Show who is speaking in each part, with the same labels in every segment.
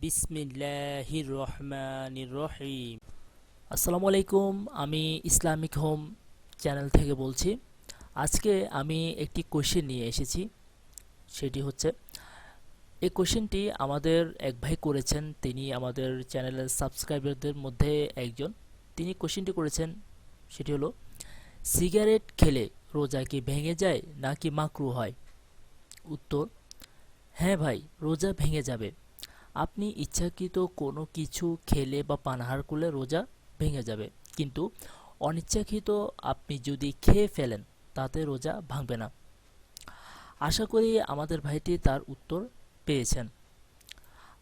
Speaker 1: বিসমিল্লাহির রহমানির রহিম। আসসালামু আলাইকুম আমি ইসলামিক হোম চ্যানেল থেকে বলছি। আজকে আমি একটি কোশ্চেন নিয়ে এসেছি। সেটি হচ্ছে, এই কোশ্চেনটি আমাদের এক ভাই করেছেন, তিনি আমাদের চ্যানেলের সাবস্ক্রাইবারদের মধ্যে একজন। তিনি কোশ্চেনটি করেছেন, সেটি হলো, সিগারেট খেলে রোজা কি ভেঙে যায় নাকি মাকরু হয়? উত্তর হ্যাঁ ভাই, রোজা ভেঙে যাবে। আপনি ইচ্ছাকৃত কোনো কিছু খেলে বা পানাহার করলে রোজা ভেঙে যাবে। কিন্তু অনিচ্ছাকৃত আপনি যদি খেয়ে ফেলেন, তাতে রোজা ভাঙবে না। আশা করি আমাদের ভাইটি তার উত্তর পেয়েছেন।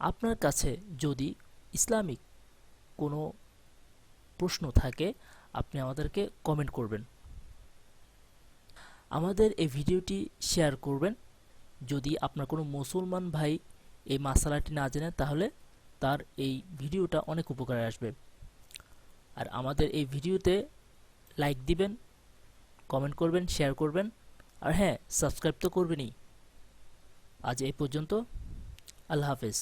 Speaker 1: আপনার কাছে যদি ইসলামিক কোনো প্রশ্ন থাকে, আপনি আমাদেরকে কমেন্ট করবেন। আমাদের এই ভিডিওটি শেয়ার করবেন। যদি আপনার কোনো মুসলমান ভাই এই মাসালাটি না জেনে তাহলে তার এই ভিডিওটা অনেক উপকারে আসবে। আর আমাদের এই ভিডিওতে লাইক দিবেন কমেন্ট করবেন শেয়ার করবেন। আর হ্যাঁ সাবস্ক্রাইব তো করবেনই। আজ এই পর্যন্ত, আল্লাহ হাফেজ।